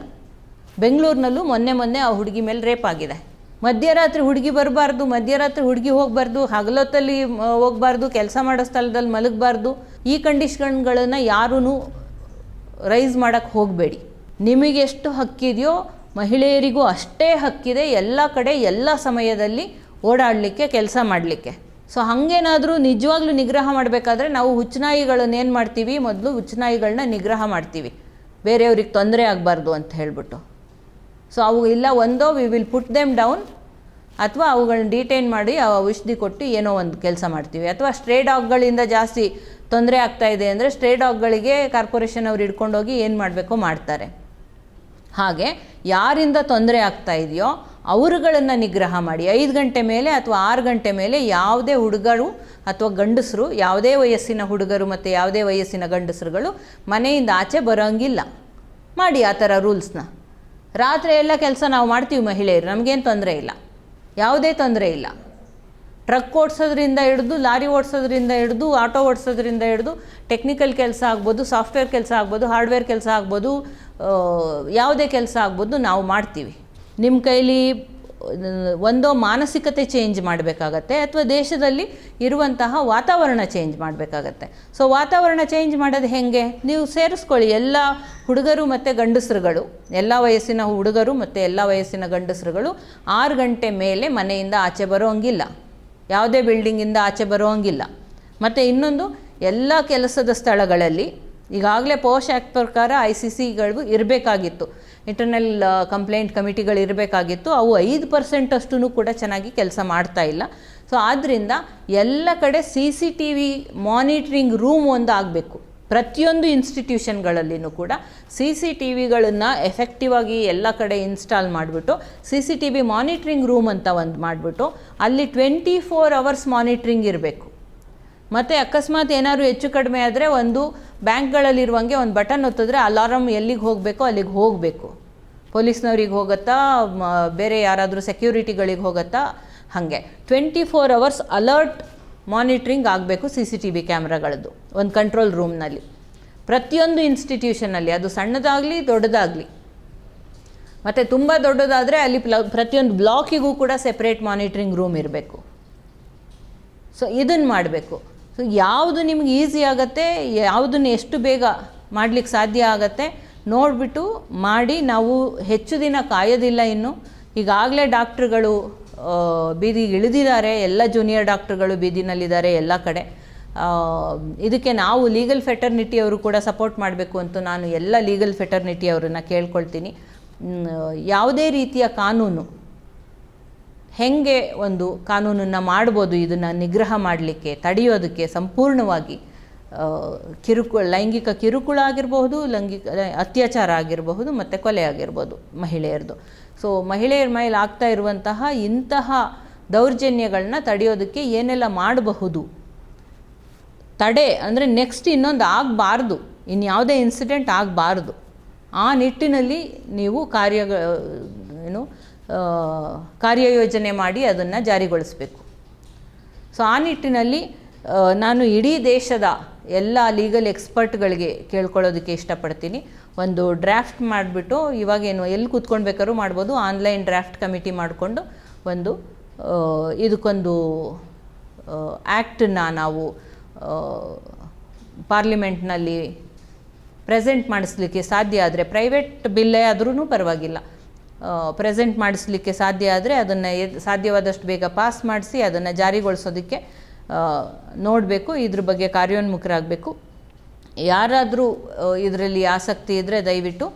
ಬೆಂಗಳೂರಿನಲ್ಲೂ ಮೊನ್ನೆ ಮೊನ್ನೆ ಆ ಹುಡುಗಿ ಮೇಲೆ ರೇಪ್ ಆಗಿದೆ. ಮಧ್ಯರಾತ್ರಿ ಹುಡುಗಿ ಬರಬಾರ್ದು, ಮಧ್ಯರಾತ್ರಿ ಹುಡುಗಿ ಹೋಗಬಾರ್ದು, ಹಗಲೊತ್ತಲ್ಲಿ ಹೋಗಬಾರ್ದು, ಕೆಲಸ ಮಾಡೋ ಸ್ಥಳದಲ್ಲಿ ಮಲಗಬಾರ್ದು, ಈ ಕಂಡೀಷನ್ಗಳನ್ನು ಯಾರೂ ರೈಸ್ ಮಾಡೋಕ್ಕೆ ಹೋಗಬೇಡಿ. ನಿಮಗೆಷ್ಟು ಹಕ್ಕಿದೆಯೋ ಮಹಿಳೆಯರಿಗೂ ಅಷ್ಟೇ ಹಕ್ಕಿದೆ, ಎಲ್ಲ ಕಡೆ, ಎಲ್ಲ ಸಮಯದಲ್ಲಿ ಓಡಾಡಲಿಕ್ಕೆ, ಕೆಲಸ ಮಾಡಲಿಕ್ಕೆ. ಸೊ ಹಾಗೇನಾದರೂ ನಿಜವಾಗ್ಲೂ ನಿಗ್ರಹ ಮಾಡಬೇಕಾದ್ರೆ ನಾವು ಹುಚ್ಚನಾಯಿಗಳನ್ನ ಏನು ಮಾಡ್ತೀವಿ? ಮೊದಲು ಹುಚ್ಚನಾಯಿಗಳನ್ನ ನಿಗ್ರಹ ಮಾಡ್ತೀವಿ. ಬೇರೆಯವ್ರಿಗೆ ತೊಂದರೆ ಆಗಬಾರ್ದು ಅಂತ ಹೇಳ್ಬಿಟ್ಟು. ಸೊ ಅವು ಇಲ್ಲ ಒಂದೋ we will put them down ಅಥವಾ ಅವುಗಳನ್ನ ಡಿಟೈನ್ ಮಾಡಿ ಔಷಧಿ ಕೊಟ್ಟು ಏನೋ ಒಂದು ಕೆಲಸ ಮಾಡ್ತೀವಿ. ಅಥವಾ ಸ್ಟ್ರೇ ಡಾಗ್ಗಳಿಂದ ಜಾಸ್ತಿ ತೊಂದರೆ ಆಗ್ತಾ ಇದೆ ಅಂದರೆ ಸ್ಟ್ರೇ ಡಾಗ್ಗಳಿಗೆ ಕಾರ್ಪೊರೇಷನ್ ಅವ್ರು ಹಿಡ್ಕೊಂಡೋಗಿ ಏನು ಮಾಡಬೇಕೋ ಮಾಡ್ತಾರೆ. ಹಾಗೆ ಯಾರಿಂದ ತೊಂದರೆ ಆಗ್ತಾ ಇದೆಯೋ ಅವರುಗಳನ್ನು ನಿಗ್ರಹ ಮಾಡಿ. ಐದು ಗಂಟೆ ಮೇಲೆ ಅಥವಾ ಆರು ಗಂಟೆ ಮೇಲೆ ಯಾವುದೇ ಹುಡುಗರು ಅಥವಾ ಗಂಡಸರು, ಯಾವುದೇ ವಯಸ್ಸಿನ ಹುಡುಗರು ಮತ್ತು ಯಾವುದೇ ವಯಸ್ಸಿನ ಗಂಡಸರುಗಳು ಮನೆಯಿಂದ ಆಚೆ ಬರೋಂಗಿಲ್ಲ. ಮಾಡಿ ಆ ಥರ ರೂಲ್ಸ್ನ. ರಾತ್ರಿ ಎಲ್ಲ ಕೆಲಸ ನಾವು ಮಾಡ್ತೀವಿ ಮಹಿಳೆಯರು, ನಮಗೇನು ತೊಂದರೆ ಇಲ್ಲ. ಯಾವುದೇ ತೊಂದರೆ ಇಲ್ಲ. ಟ್ರಕ್ ಓಡಿಸೋದ್ರಿಂದ ಹಿಡಿದು, ಲಾರಿ ಓಡಿಸೋದ್ರಿಂದ ಹಿಡಿದು, ಆಟೋ ಓಡಿಸೋದ್ರಿಂದ ಹಿಡಿದು, ಟೆಕ್ನಿಕಲ್ ಕೆಲಸ ಆಗ್ಬೋದು, ಸಾಫ್ಟ್ವೇರ್ ಕೆಲಸ ಆಗ್ಬೋದು, ಹಾರ್ಡ್ವೇರ್ ಕೆಲಸ ಆಗ್ಬೋದು ಯಾವುದೇ ಕೆಲಸ ಆಗ್ಬೋದು ನಾವು ಮಾಡ್ತೀವಿ. ನಿಮ್ಮ ಕೈಲಿ ಒಂದೋ ಮಾನಸಿಕತೆ ಚೇಂಜ್ ಮಾಡಬೇಕಾಗತ್ತೆ, ಅಥವಾ ದೇಶದಲ್ಲಿ ಇರುವಂತಹ ವಾತಾವರಣ ಚೇಂಜ್ ಮಾಡಬೇಕಾಗತ್ತೆ. ಸೊ ವಾತಾವರಣ ಚೇಂಜ್ ಮಾಡೋದು ಹೇಗೆ? ನೀವು ಸೇರಿಸ್ಕೊಳ್ಳಿ, ಎಲ್ಲ ಹುಡುಗರು ಮತ್ತು ಗಂಡಸರುಗಳು, ಎಲ್ಲ ವಯಸ್ಸಿನ ಹುಡುಗರು ಮತ್ತು ಎಲ್ಲ ವಯಸ್ಸಿನ ಗಂಡಸರುಗಳು ಆರು ಗಂಟೆ ಮೇಲೆ ಮನೆಯಿಂದ ಆಚೆ ಬರೋಂಗಿಲ್ಲ. ಯಾವುದೇ ಬಿಲ್ಡಿಂಗಿಂದ ಆಚೆ ಬರೋಂಗಿಲ್ಲ. ಮತ್ತು ಇನ್ನೊಂದು, ಎಲ್ಲ ಕೆಲಸದ ಸ್ಥಳಗಳಲ್ಲಿ ಈಗಾಗಲೇ ಪೋಷ್ ಆ್ಯಕ್ಟ್ ಪ್ರಕಾರ ಐ ಸಿ ಸಿಗಳು ಇರಬೇಕಾಗಿತ್ತು. ಇಂಟರ್ನಲ್ ಕಂಪ್ಲೇಂಟ್ ಕಮಿಟಿಗಳು ಇರಬೇಕಾಗಿತ್ತು. ಅವು ಐದು ಪರ್ಸೆಂಟಷ್ಟು ಕೂಡ ಚೆನ್ನಾಗಿ ಕೆಲಸ ಮಾಡ್ತಾ ಇಲ್ಲ. ಸೊ ಆದ್ದರಿಂದ ಎಲ್ಲ ಕಡೆ C C T V monitoring room ಒಂದು ಆಗಬೇಕು. ಪ್ರತಿಯೊಂದು ಇನ್ಸ್ಟಿಟ್ಯೂಷನ್ಗಳಲ್ಲಿನೂ ಕೂಡ ಸಿ ಸಿ ಟಿ ವಿಗಳನ್ನು ಎಫೆಕ್ಟಿವ್ ಆಗಿ ಎಲ್ಲ ಕಡೆ ಇನ್ಸ್ಟಾಲ್ ಮಾಡಿಬಿಟ್ಟು C C T V monitoring room ಅಂತ ಒಂದು ಮಾಡಿಬಿಟ್ಟು, ಅಲ್ಲಿ ಟ್ವೆಂಟಿ ಫೋರ್ ಅವರ್ಸ್ ಮಾನಿಟ್ರಿಂಗ್ ಇರಬೇಕು. ಮತ್ತು ಅಕಸ್ಮಾತ್ ಏನಾದರೂ ಹೆಚ್ಚು ಕಡಿಮೆ ಆದರೆ ಒಂದು ಬ್ಯಾಂಕ್ಗಳಲ್ಲಿರುವಂಗೆ ಒಂದು ಬಟನ್ ಒತ್ತಿದ್ರೆ ಅಲಾರಮ್ ಎಲ್ಲಿಗೆ ಹೋಗಬೇಕೋ ಅಲ್ಲಿಗೆ ಹೋಗಬೇಕು. ಪೊಲೀಸ್ನವ್ರಿಗೆ ಹೋಗುತ್ತಾ ಬೇರೆ ಯಾರಾದರೂ ಸೆಕ್ಯೂರಿಟಿಗಳಿಗೆ ಹೋಗುತ್ತಾ, ಹಾಗೆ. Twenty four hours alert monitoring ಆಗಬೇಕು ಸಿ ಸಿ ಟಿ ವಿ ಕ್ಯಾಮ್ರಾಗಳದ್ದು, ಒಂದು ಕಂಟ್ರೋಲ್ ರೂಮ್ನಲ್ಲಿ. ಪ್ರತಿಯೊಂದು ಇನ್ಸ್ಟಿಟ್ಯೂಷನಲ್ಲಿ ಅದು ಸಣ್ಣದಾಗಲಿ ದೊಡ್ಡದಾಗಲಿ. ಮತ್ತು ತುಂಬ ದೊಡ್ಡದಾದರೆ ಅಲ್ಲಿ ಪ್ಲ, ಪ್ರತಿಯೊಂದು ಬ್ಲಾಕಿಗೂ ಕೂಡ ಸೆಪ್ರೇಟ್ ಮಾನಿಟ್ರಿಂಗ್ ರೂಮ್ ಇರಬೇಕು. ಸೊ ಇದನ್ನು ಮಾಡಬೇಕು. ಸೊ ಯಾವುದು ನಿಮ್ಗೆ ಈಸಿ ಆಗುತ್ತೆ, ಯಾವುದನ್ನು ಎಷ್ಟು ಬೇಗ ಮಾಡಲಿಕ್ಕೆ ಸಾಧ್ಯ ಆಗುತ್ತೆ, ನೋಡಿಬಿಟ್ಟು ಮಾಡಿ ನಾವು ಹೆಚ್ಚು ದಿನ ಕಾಯೋದಿಲ್ಲ ಇನ್ನು. ಈಗಾಗಲೇ ಡಾಕ್ಟ್ರುಗಳು ಬೀದಿಗೆ ಇಳಿದಿದ್ದಾರೆ, ಎಲ್ಲ ಜೂನಿಯರ್ ಡಾಕ್ಟ್ರುಗಳು ಬೀದಿನಲ್ಲಿದ್ದಾರೆ ಎಲ್ಲ ಕಡೆ. ಇದಕ್ಕೆ ನಾವು ಲೀಗಲ್ ಫೆಟರ್ನಿಟಿ ಅವರು ಕೂಡ ಸಪೋರ್ಟ್ ಮಾಡಬೇಕು ಅಂತ ನಾನು ಎಲ್ಲ ಲೀಗಲ್ ಫೆಟರ್ನಿಟಿ ಅವರನ್ನು ಕೇಳ್ಕೊಳ್ತೀನಿ. ಯಾವುದೇ ರೀತಿಯ ಕಾನೂನು ಹೆಂಗೆ ಒಂದು ಕಾನೂನನ್ನು ಮಾಡ್ಬೋದು, ಇದನ್ನು ನಿಗ್ರಹ ಮಾಡಲಿಕ್ಕೆ, ತಡೆಯೋದಕ್ಕೆ ಸಂಪೂರ್ಣವಾಗಿ ಕಿರುಕು ಲೈಂಗಿಕ ಕಿರುಕುಳ ಆಗಿರಬಹುದು, ಲೈಂಗಿಕ ಅತ್ಯಾಚಾರ ಆಗಿರಬಹುದು, ಮತ್ತು ಕೊಲೆ ಆಗಿರ್ಬೋದು ಮಹಿಳೆಯರದು. ಸೊ ಮಹಿಳೆಯರ ಮೇಲೆ ಆಗ್ತಾ ಇರುವಂತಹ ಇಂತಹ ದೌರ್ಜನ್ಯಗಳನ್ನ ತಡೆಯೋದಕ್ಕೆ ಏನೆಲ್ಲ ಮಾಡಬಹುದು? ತಡೆ ಅಂದರೆ ನೆಕ್ಸ್ಟ್ ಇನ್ನೊಂದು ಆಗಬಾರ್ದು. ಇನ್ಯಾವುದೇ ಇನ್ಸಿಡೆಂಟ್ ಆಗಬಾರ್ದು. ಆ ನಿಟ್ಟಿನಲ್ಲಿ ನೀವು ಕಾರ್ಯ ಏನು ಕಾರ್ಯಯೋಜನೆ ಮಾಡಿ ಅದನ್ನು ಜಾರಿಗೊಳಿಸಬೇಕು. ಸೊ ಆ ನಿಟ್ಟಿನಲ್ಲಿ ನಾನು ಇಡೀ ದೇಶದ ಎಲ್ಲ ಲೀಗಲ್ ಎಕ್ಸ್ಪರ್ಟ್ಗಳಿಗೆ ಕೇಳ್ಕೊಳ್ಳೋದಕ್ಕೆ ಇಷ್ಟಪಡ್ತೀನಿ. ಒಂದು ಡ್ರಾಫ್ಟ್ ಮಾಡಿಬಿಟ್ಟು ಇವಾಗೇನು ಎಲ್ಲಿ ಕೂತ್ಕೊಳ್ಬೇಕಾದ್ರೂ ಮಾಡ್ಬೋದು. ಆನ್ಲೈನ್ ಡ್ರಾಫ್ಟ್ ಕಮಿಟಿ ಮಾಡಿಕೊಂಡು ಒಂದು ಇದಕ್ಕೊಂದು ಆ್ಯಕ್ಟನ್ನ ನಾವು ಪಾರ್ಲಿಮೆಂಟ್ನಲ್ಲಿ ಪ್ರೆಸೆಂಟ್ ಮಾಡಿಸ್ಲಿಕ್ಕೆ ಸಾಧ್ಯ ಆದರೆ ಪ್ರೈವೇಟ್ ಬಿಲ್ಲೇ ಆದ್ರೂ ಪರವಾಗಿಲ್ಲ. ಪ್ರೆಸೆಂಟ್ ಮಾಡಿಸ್ಲಿಕ್ಕೆ ಸಾಧ್ಯ ಆದರೆ ಅದನ್ನು ಸಾಧ್ಯವಾದಷ್ಟು ಬೇಗ ಪಾಸ್ ಮಾಡಿಸಿ ಅದನ್ನು ಜಾರಿಗೊಳಿಸೋದಕ್ಕೆ ನೋಡಬೇಕು, ಇದ್ರ ಬಗ್ಗೆ ಕಾರ್ಯೋನ್ಮುಖರಾಗಬೇಕು. ಯಾರಾದರೂ ಇದರಲ್ಲಿ ಆಸಕ್ತಿ ಇದ್ದರೆ ದಯವಿಟ್ಟು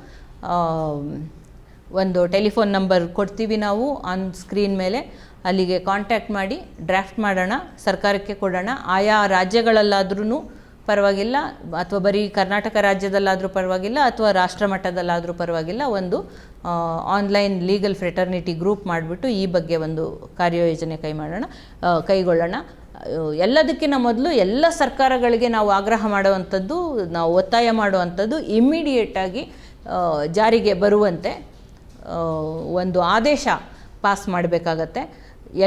ಒಂದು ಟೆಲಿಫೋನ್ ನಂಬರ್ ಕೊಡ್ತೀವಿ ನಾವು ಆನ್ ಸ್ಕ್ರೀನ್ ಮೇಲೆ. ಅಲ್ಲಿಗೆ ಕಾಂಟ್ಯಾಕ್ಟ್ ಮಾಡಿ ಡ್ರಾಫ್ಟ್ ಮಾಡೋಣ, ಸರ್ಕಾರಕ್ಕೆ ಕೊಡೋಣ. ಆಯಾ ರಾಜ್ಯಗಳಲ್ಲಾದ್ರೂ ಪರವಾಗಿಲ್ಲ, ಅಥವಾ ಬರೀ ಕರ್ನಾಟಕ ರಾಜ್ಯದಲ್ಲಾದರೂ ಪರವಾಗಿಲ್ಲ, ಅಥವಾ ರಾಷ್ಟ್ರ ಮಟ್ಟದಲ್ಲಾದರೂ ಪರವಾಗಿಲ್ಲ, ಒಂದು ಆನ್ಲೈನ್ ಲೀಗಲ್ ಫ್ರೆಟರ್ನಿಟಿ ಗ್ರೂಪ್ ಮಾಡಿಬಿಟ್ಟು ಈ ಬಗ್ಗೆ ಒಂದು ಕಾರ್ಯಯೋಜನೆ ಕೈ ಮಾಡೋಣ ಕೈಗೊಳ್ಳೋಣ. ಎಲ್ಲದಕ್ಕಿಂತ ಮೊದಲು ಎಲ್ಲ ಸರ್ಕಾರಗಳಿಗೆ ನಾವು ಆಗ್ರಹ ಮಾಡುವಂಥದ್ದು, ನಾವು ಒತ್ತಾಯ ಮಾಡುವಂಥದ್ದು ಇಮ್ಮಿಡಿಯೇಟಾಗಿ ಜಾರಿಗೆ ಬರುವಂತೆ ಒಂದು ಆದೇಶ ಪಾಸ್ ಮಾಡಬೇಕಾಗತ್ತೆ.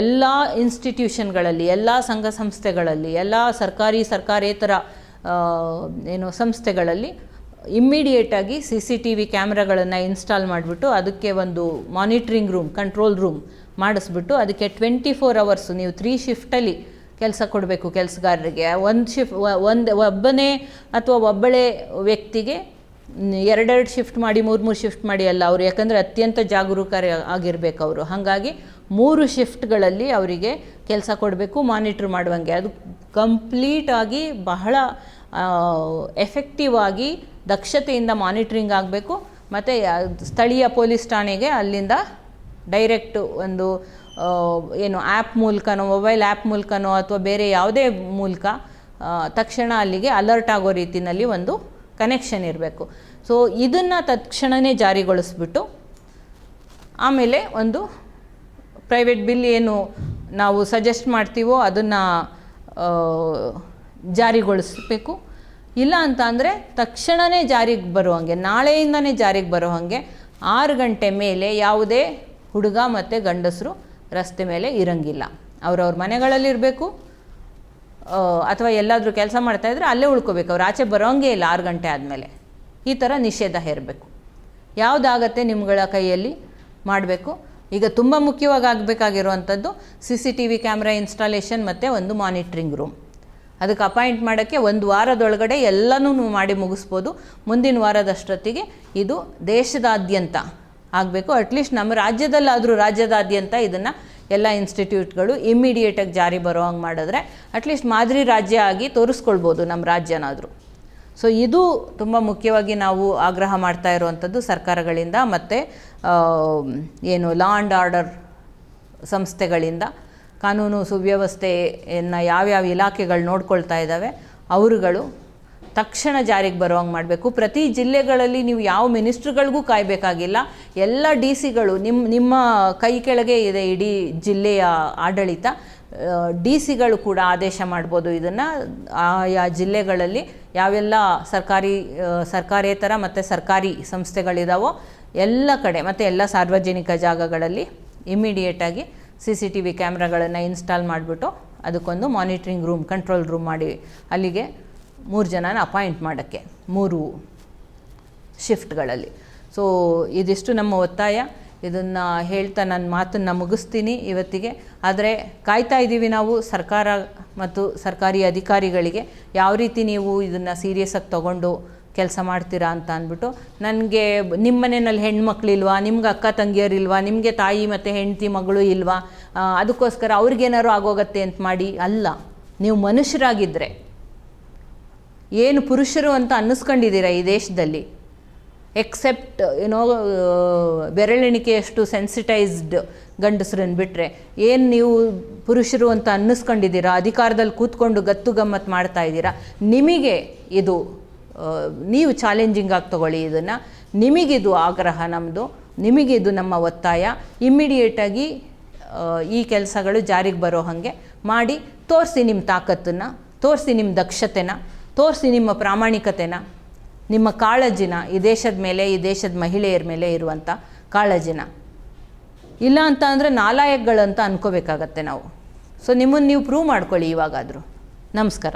ಎಲ್ಲ ಇನ್ಸ್ಟಿಟ್ಯೂಷನ್ಗಳಲ್ಲಿ ಎಲ್ಲ ಸಂಘ ಸಂಸ್ಥೆಗಳಲ್ಲಿ, ಎಲ್ಲ ಸರ್ಕಾರಿ, ಸರ್ಕಾರೇತರ ಏನು ಸಂಸ್ಥೆಗಳಲ್ಲಿ ಇಮ್ಮಿಡಿಯೇಟಾಗಿ ಸಿ ಸಿ ಟಿ ವಿ ಕ್ಯಾಮ್ರಾಗಳನ್ನು ಇನ್ಸ್ಟಾಲ್ ಮಾಡಿಬಿಟ್ಟು ಅದಕ್ಕೆ ಒಂದು ಮಾನಿಟ್ರಿಂಗ್ ರೂಮ್ ಕಂಟ್ರೋಲ್ ರೂಮ್ ಮಾಡಿಸ್ಬಿಟ್ಟು ಅದಕ್ಕೆ ಟ್ವೆಂಟಿ ಫೋರ್ ಅವರ್ಸು ನೀವು ತ್ರೀ ಶಿಫ್ಟಲ್ಲಿ ಕೆಲಸ ಕೊಡಬೇಕು ಕೆಲಸಗಾರರಿಗೆ. ಒಂದು ಶಿಫ್ಟ್ ಒಂದು, ಒಬ್ಬನೇ ಅಥವಾ ಒಬ್ಬಳೇ ವ್ಯಕ್ತಿಗೆ ಎರಡೆರಡು ಶಿಫ್ಟ್ ಮಾಡಿ ಮೂರು ಮೂರು ಶಿಫ್ಟ್ ಮಾಡಿ ಅಲ್ಲ ಅವರು, ಯಾಕಂದರೆ ಅತ್ಯಂತ ಜಾಗರೂಕರ ಆಗಿರಬೇಕು ಅವರು. ಹಾಗಾಗಿ ಮೂರು ಶಿಫ್ಟ್ಗಳಲ್ಲಿ ಅವರಿಗೆ ಕೆಲಸ ಕೊಡಬೇಕು ಮಾನಿಟ್ರ್ ಮಾಡುವಂಗೆ. ಅದು ಕಂಪ್ಲೀಟಾಗಿ ಬಹಳ ಎಫೆಕ್ಟಿವ್ ಆಗಿ ದಕ್ಷತೆಯಿಂದ ಮಾನಿಟ್ರಿಂಗ್ ಆಗಬೇಕು. ಮತ್ತು ಸ್ಥಳೀಯ ಪೊಲೀಸ್ ಠಾಣೆಗೆ ಅಲ್ಲಿಂದ ಡೈರೆಕ್ಟ್ ಒಂದು ಏನು ಆ್ಯಪ್ ಮೂಲಕನೋ ಮೊಬೈಲ್ ಆ್ಯಪ್ ಮೂಲಕನೋ ಅಥವಾ ಬೇರೆ ಯಾವುದೇ ಮೂಲಕ ತಕ್ಷಣ ಅಲ್ಲಿಗೆ ಅಲರ್ಟ್ ಆಗೋ ರೀತಿಯಲ್ಲಿ ಒಂದು ಕನೆಕ್ಷನ್ ಇರಬೇಕು. ಸೊ ಇದನ್ನು ತಕ್ಷಣವೇ ಜಾರಿಗೊಳಿಸ್ಬಿಟ್ಟು, ಆಮೇಲೆ ಒಂದು ಪ್ರೈವೇಟ್ ಬಿಲ್ ಏನು ನಾವು ಸಜೆಸ್ಟ್ ಮಾಡ್ತೀವೋ ಅದನ್ನು ಜಾರಿಗೊಳಿಸಬೇಕು. ಇಲ್ಲ ಅಂತ ಅಂದರೆ ತಕ್ಷಣವೇ ಜಾರಿಗೆ ಹಾಗೆ, ನಾಳೆಯಿಂದನೇ ಜಾರಿಗೆ ಬರೋ ಹಾಗೆ ಆರು ಗಂಟೆ ಮೇಲೆ ಯಾವುದೇ ಹುಡುಗ ಮತ್ತು ಗಂಡಸರು ರಸ್ತೆ ಮೇಲೆ ಇರಂಗಿಲ್ಲ. ಅವ್ರವ್ರ ಮನೆಗಳಲ್ಲಿರಬೇಕು ಅಥವಾ ಎಲ್ಲಾದರೂ ಕೆಲಸ ಮಾಡ್ತಾಯಿದ್ರೆ ಅಲ್ಲೇ ಉಳ್ಕೋಬೇಕು. ಅವ್ರು ಆಚೆ ಬರೋಂಗೇ ಇಲ್ಲ ಆರು ಗಂಟೆ ಆದಮೇಲೆ. ಈ ಥರ ನಿಷೇಧ ಹೇರಬೇಕು. ಯಾವುದಾಗತ್ತೆ ನಿಮ್ಗಳ ಕೈಯಲ್ಲಿ ಮಾಡಬೇಕು. ಈಗ ತುಂಬ ಮುಖ್ಯವಾಗಿ ಆಗಬೇಕಾಗಿರುವಂಥದ್ದು C C T V camera installation ಮತ್ತು ಒಂದು ಮಾನಿಟ್ರಿಂಗ್ ರೂಮ್. ಅದಕ್ಕೆ ಅಪಾಯಿಂಟ್ ಮಾಡೋಕ್ಕೆ ಒಂದು ವಾರದೊಳಗಡೆ ಎಲ್ಲನೂ ಮಾಡಿ ಮುಗಿಸ್ಬೋದು. ಮುಂದಿನ ವಾರದಷ್ಟೊತ್ತಿಗೆ ಇದು ದೇಶದಾದ್ಯಂತ ಆಗಬೇಕು. ಅಟ್ಲೀಸ್ಟ್ ನಮ್ಮ ರಾಜ್ಯದಲ್ಲಾದರೂ ರಾಜ್ಯದಾದ್ಯಂತ ಇದನ್ನು ಎಲ್ಲ ಇನ್ಸ್ಟಿಟ್ಯೂಟ್ಗಳು ಇಮ್ಮಿಡಿಯೇಟಾಗಿ ಜಾರಿ ಬರೋ ಹಂಗೆ ಮಾಡಿದ್ರೆ ಅಟ್ಲೀಸ್ಟ್ ಮಾದರಿ ರಾಜ್ಯ ಆಗಿ ತೋರಿಸ್ಕೊಳ್ಬೋದು ನಮ್ಮ ರಾಜ್ಯನಾದರೂ. ಸೊ ಇದು ತುಂಬ ಮುಖ್ಯವಾಗಿ ನಾವು ಆಗ್ರಹ ಮಾಡ್ತಾ ಇರುವಂಥದ್ದು ಸರ್ಕಾರಗಳಿಂದ ಮತ್ತು ಏನು ಲಾ ಆ್ಯಂಡ್ ಆರ್ಡರ್ ಸಂಸ್ಥೆಗಳಿಂದ. ಕಾನೂನು ಸುವ್ಯವಸ್ಥೆಯನ್ನು ಯಾವ್ಯಾವ ಇಲಾಖೆಗಳು ನೋಡ್ಕೊಳ್ತಾ ಇದ್ದಾವೆ ಅವರುಗಳು ತಕ್ಷಣ ಜಾರಿಗೆ ಬರುವಂಗೆ ಮಾಡಬೇಕು. ಪ್ರತಿ ಜಿಲ್ಲೆಗಳಲ್ಲಿ ನೀವು ಯಾವ ಮಿನಿಸ್ಟ್ರುಗಳಿಗೂ ಕಾಯಬೇಕಾಗಿಲ್ಲ. ಎಲ್ಲ ಡಿ ಸಿಗಳು ನಿಮ್ಮ ನಿಮ್ಮ ಕೈ ಕೆಳಗೆ ಇದೆ ಇಡೀ ಜಿಲ್ಲೆಯ ಆಡಳಿತ. ಡಿ ಸಿಗಳು ಕೂಡ ಆದೇಶ ಮಾಡ್ಬೋದು ಇದನ್ನು. ಆಯಾ ಜಿಲ್ಲೆಗಳಲ್ಲಿ ಯಾವೆಲ್ಲ ಸರ್ಕಾರಿ ಸರ್ಕಾರೇತರ ಮತ್ತು ಸರ್ಕಾರಿ ಸಂಸ್ಥೆಗಳಿದಾವೋ ಎಲ್ಲ ಕಡೆ, ಮತ್ತು ಎಲ್ಲ ಸಾರ್ವಜನಿಕ ಜಾಗಗಳಲ್ಲಿ ಇಮ್ಮಿಡಿಯೇಟಾಗಿ ಸಿ ಸಿ ಟಿ ವಿ ಕ್ಯಾಮ್ರಾಗಳನ್ನು ಇನ್ಸ್ಟಾಲ್ ಮಾಡಿಬಿಟ್ಟು ಅದಕ್ಕೊಂದು ಮಾನಿಟ್ರಿಂಗ್ ರೂಮ್, ಕಂಟ್ರೋಲ್ ರೂಮ್ ಮಾಡಿ ಅಲ್ಲಿಗೆ ಮೂರು ಜನನ ಅಪಾಯಿಂಟ್ ಮಾಡೋಕ್ಕೆ, ಮೂರು ಶಿಫ್ಟ್ಗಳಲ್ಲಿ. ಸೊ ಇದಿಷ್ಟು ನಮ್ಮ ಒತ್ತಾಯ. ಇದನ್ನು ಹೇಳ್ತಾ ನನ್ನ ಮಾತನ್ನು ಮುಗಿಸ್ತೀನಿ ಇವತ್ತಿಗೆ. ಆದರೆ ಕಾಯ್ತಾ ಇದ್ದೀವಿ ನಾವು ಸರ್ಕಾರ ಮತ್ತು ಸರ್ಕಾರಿ ಅಧಿಕಾರಿಗಳಿಗೆ ಯಾವ ರೀತಿ ನೀವು ಇದನ್ನು ಸೀರಿಯಸ್ಸಾಗಿ ತೊಗೊಂಡು ಕೆಲಸ ಮಾಡ್ತೀರಾ ಅಂತ ಅಂದ್ಬಿಟ್ಟು, ನನಗೆ ನಿಮ್ಮ ಮನೆಯಲ್ಲಿ ಹೆಣ್ಮಕ್ಳಿಲ್ವಾ ನಿಮ್ಗೆ ಅಕ್ಕ ತಂಗಿಯರಿಲ್ವಾ ನಿಮಗೆ ತಾಯಿ ಮತ್ತು ಹೆಂಡತಿ ಮಗಳು ಇಲ್ವಾ ಅದಕ್ಕೋಸ್ಕರ ಅವ್ರಿಗೇನಾದ್ರು ಆಗೋಗತ್ತೆ ಅಂತ ಮಾಡಿ, ಅಲ್ಲ, ನೀವು ಮನುಷ್ಯರಾಗಿದ್ದರೆ ಏನು ಪುರುಷರು ಅಂತ ಅನ್ನಿಸ್ಕೊಂಡಿದ್ದೀರಾ ಈ ದೇಶದಲ್ಲಿ? ಎಕ್ಸೆಪ್ಟ್ ಏನೋ ಬೆರಳೆಣಿಕೆಯಷ್ಟು ಸೆನ್ಸಿಟೈಸ್ಡ್ ಗಂಡಸರನ್ನು ಬಿಟ್ಟರೆ ಏನು ನೀವು ಪುರುಷರು ಅಂತ ಅನ್ನಿಸ್ಕೊಂಡಿದ್ದೀರಾ? ಅಧಿಕಾರದಲ್ಲಿ ಕೂತ್ಕೊಂಡು ಗತ್ತು ಗಮ್ಮತ್ತು ಮಾಡ್ತಾ ಇದ್ದೀರಾ? ನಿಮಗೆ ಇದು ನೀವು ಚಾಲೆಂಜಿಂಗ್ ಆಗಿ ತಗೊಳ್ಳಿ ಇದನ್ನು. ನಿಮಗಿದು ಆಗ್ರಹ ನಮ್ಮದು ನಿಮಗಿದು ನಮ್ಮ ಒತ್ತಾಯ. ಇಮ್ಮಿಡಿಯೇಟಾಗಿ ಈ ಕೆಲಸಗಳು ಜಾರಿಗೆ ಬರೋ ಹಾಗೆ ಮಾಡಿ ತೋರಿಸಿ ನಿಮ್ಮ ತಾಕತ್ತನ್ನು, ತೋರಿಸಿ ನಿಮ್ಮ ದಕ್ಷತೆನ, ತೋರಿಸಿ ನಿಮ್ಮ ಪ್ರಾಮಾಣಿಕತೆನ, ನಿಮ್ಮ ಕಾಳಜಿನ ಈ ದೇಶದ ಮೇಲೆ, ಈ ದೇಶದ ಮಹಿಳೆಯರ ಮೇಲೆ ಇರುವಂಥ ಕಾಳಜಿನ. ಇಲ್ಲ ಅಂತ ಅಂದರೆ ನಾಲಾಯಕ್ಗಳಂತ ಅನ್ಕೋಬೇಕಾಗತ್ತೆ ನಾವು. ಸೊ ನಿಮ್ಮನ್ನು ನೀವು ಪ್ರೂವ್ ಮಾಡ್ಕೊಳ್ಳಿ ಇವಾಗಾದರೂ. ನಮಸ್ಕಾರ.